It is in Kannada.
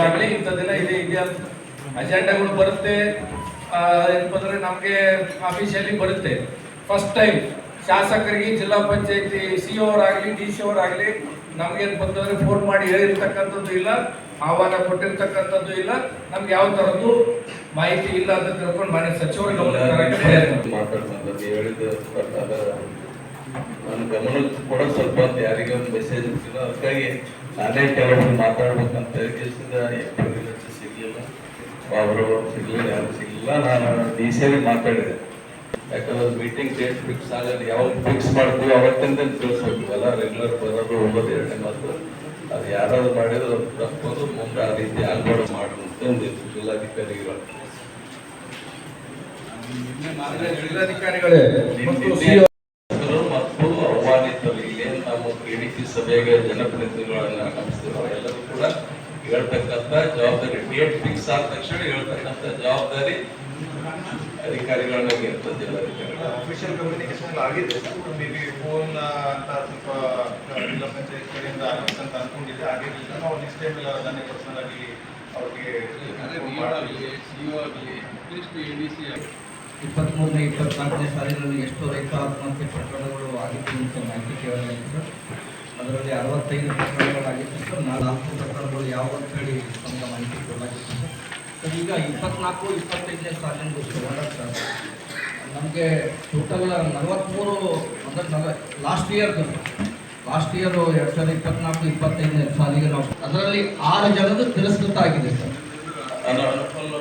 ಈಗಾಗಲೇ ಇಂಥದ್ದೆಲ್ಲ ಇದೆ ಇದೆ ಅಜೆಂಡಾಗಳು ಬರುತ್ತೆ. ಏನಪ್ಪಂದ್ರೆ ನಮಗೆ ಅಫಿಷಿಯಲಿ ಬರುತ್ತೆ. ಫಸ್ಟ್ ಟೈಮ್ ಶಾಸಕರಿಗೆ ಜಿಲ್ಲಾ ಪಂಚಾಯತಿ ಸಿ ಆಗಲಿ ಡಿ ಸಿ ಅವರಾಗಲಿ ನಮ್ಗೆ ಏನಪ್ಪಂದ್ರೆ ಫೋನ್ ಮಾಡಿ ಹೇಳಿರ್ತಕ್ಕಂಥದ್ದು ಇಲ್ಲ, ಆಹ್ವಾನ ಕೊಟ್ಟಿರ್ತಕ್ಕಂಥದ್ದು ಇಲ್ಲ. ನಮ್ಗೆ ಯಾವ ಥರದ್ದು ಮಾಹಿತಿ ಇಲ್ಲ ಅಂತ ತಿಳ್ಕೊಂಡು ಮಾನ್ಯ ಸಚಿವರ ನನ್ನ ಗಮನಕ್ಕೆ ಕೂಡ ಸ್ವಲ್ಪ ಯಾರಿಗೆ ಒಂದು ಮೆಸೇಜ್ ಇರ್ತಿಲ್ಲ ಅದಕ್ಕಾಗಿ ನಾನೇ ಕೆಲವರು ಮಾತಾಡ್ಬೇಕಂತ ಕೇಳಿಸಿದ ಸಿಗಲಿಲ್ಲ. ಅವರು ಸಿಗಲಿಲ್ಲ ಯಾರು ಸಿಗಲಿಲ್ಲ. ನಾನು ಡಿ ಸಿ ಮಾತಾಡಿದೆ. ಯಾಕಂದ್ರೆ ಮೀಟಿಂಗ್ ಡೇಟ್ ಫಿಕ್ಸ್ ಆಗಲ್ಲ ಯಾವಾಗ ಫಿಕ್ಸ್ ಮಾಡ್ತೀವಿ ಅವತ್ತಿಂದ ತಿಳಿಸ್ಬೇಕಲ್ಲ ರೆಗ್ಯುಲರ್ ಬರೋದು ಹೋಗೋದು ಎರಡನೇ ಮಾತು. ಅದು ಯಾರಾದ್ರು ಮಾಡಿದ್ರು ತಪ್ಪದು ಮುಂದೆ ಆ ರೀತಿ ಆಗ್ಬಾರ್ದು ಮಾಡು ಅಂತ ಒಂದಿತ್ತು ಜಿಲ್ಲಾಧಿಕಾರಿಗಳು. ಜಿಲ್ಲಾಧಿಕಾರಿಗಳೇ ಸಭೆಗೆ ಜನಪ್ರತಿನಿಧಿಗಳನ್ನ ಆಗಮಿಸ್ತೀರೋ ಎಲ್ಲರೂ ಕೂಡ ಹೇಳ್ತಕ್ಕಂಥ ಜವಾಬ್ದಾರಿ ಡೇಟ್ ಫಿಕ್ಸ್ ಆದ ತಕ್ಷಣ ಹೇಳ್ತಕ್ಕಂಥ ಜವಾಬ್ದಾರಿ ಅಧಿಕಾರಿಗಳನ್ನ ಇರ್ತದೆ ಅಫಿಷಿಯಲ್ ಕಮ್ಯುನಿಕೇಶನ್ ಆಗಿದೆ. ಮೇಬಿ ಫೋನ್ ಅಂತ ಸ್ವಲ್ಪ ಜಿಲ್ಲಾ ಪಂಚಾಯತ್ ಕಡೆಯಿಂದ ಆಗುತ್ತೆ ಅಂತ ಅನ್ಕೊಂಡಿದ್ದೆ ಆಗಿರಲಿಲ್ಲ ನಾವು ನೆಕ್ಸ್ಟ್ ಟೈಮ್ ಎಲ್ಲ ಅದನ್ನೇ ಪರ್ಸನಲ್ ಆಗಿ ಅವ್ರಿಗೆ ಇಪ್ಪತ್ತ್ಮೂರನೇ ಇಪ್ಪತ್ನಾಲ್ಕನೇ ಸಾಲಿನಲ್ಲಿ ಎಷ್ಟು ರೈತ ಆತ್ಮಹತ್ಯೆ ಪ್ರಕರಣಗಳು ಆಗಿತ್ತು ಅಂತ ಮಾಹಿತಿ ಕೇಳಲಾಗಿದೆ. ಸರ್ ಅದರಲ್ಲಿ ಅರವತ್ತೈದು ಪ್ರಕರಣಗಳಾಗಿತ್ತು. ಸರ್ ನಾಲ್ಕು ಪ್ರಕರಣಗಳು ಯಾವ ಅಂತ ಹೇಳಿ ಮಾಹಿತಿ ಕೊಡಲಾಗಿತ್ತು. ಸರ್, ಈಗ ಇಪ್ಪತ್ನಾಲ್ಕು, ಇಪ್ಪತ್ತೈದನೇ ಸಾಲಿನ ಸರ್, ನಮಗೆ ಟೋಟಲ್ ನಲವತ್ತ್ಮೂರು ಅಂದರೆ ನಲ ಲಾಸ್ಟ್ ಇಯರ್ದು ಲಾಸ್ಟ್ ಇಯರು ಎರಡು ಸಾವಿರದ ಇಪ್ಪತ್ನಾಲ್ಕು, ಇಪ್ಪತ್ತೈದನೇ ಸಾಲಿಗೆ ನಾವು ಅದರಲ್ಲಿ ಆರು ಜನದ್ದು ತಿರಸ್ಕೃತ ಆಗಿದೆ ಸರ್. ಅನುಕೂಲ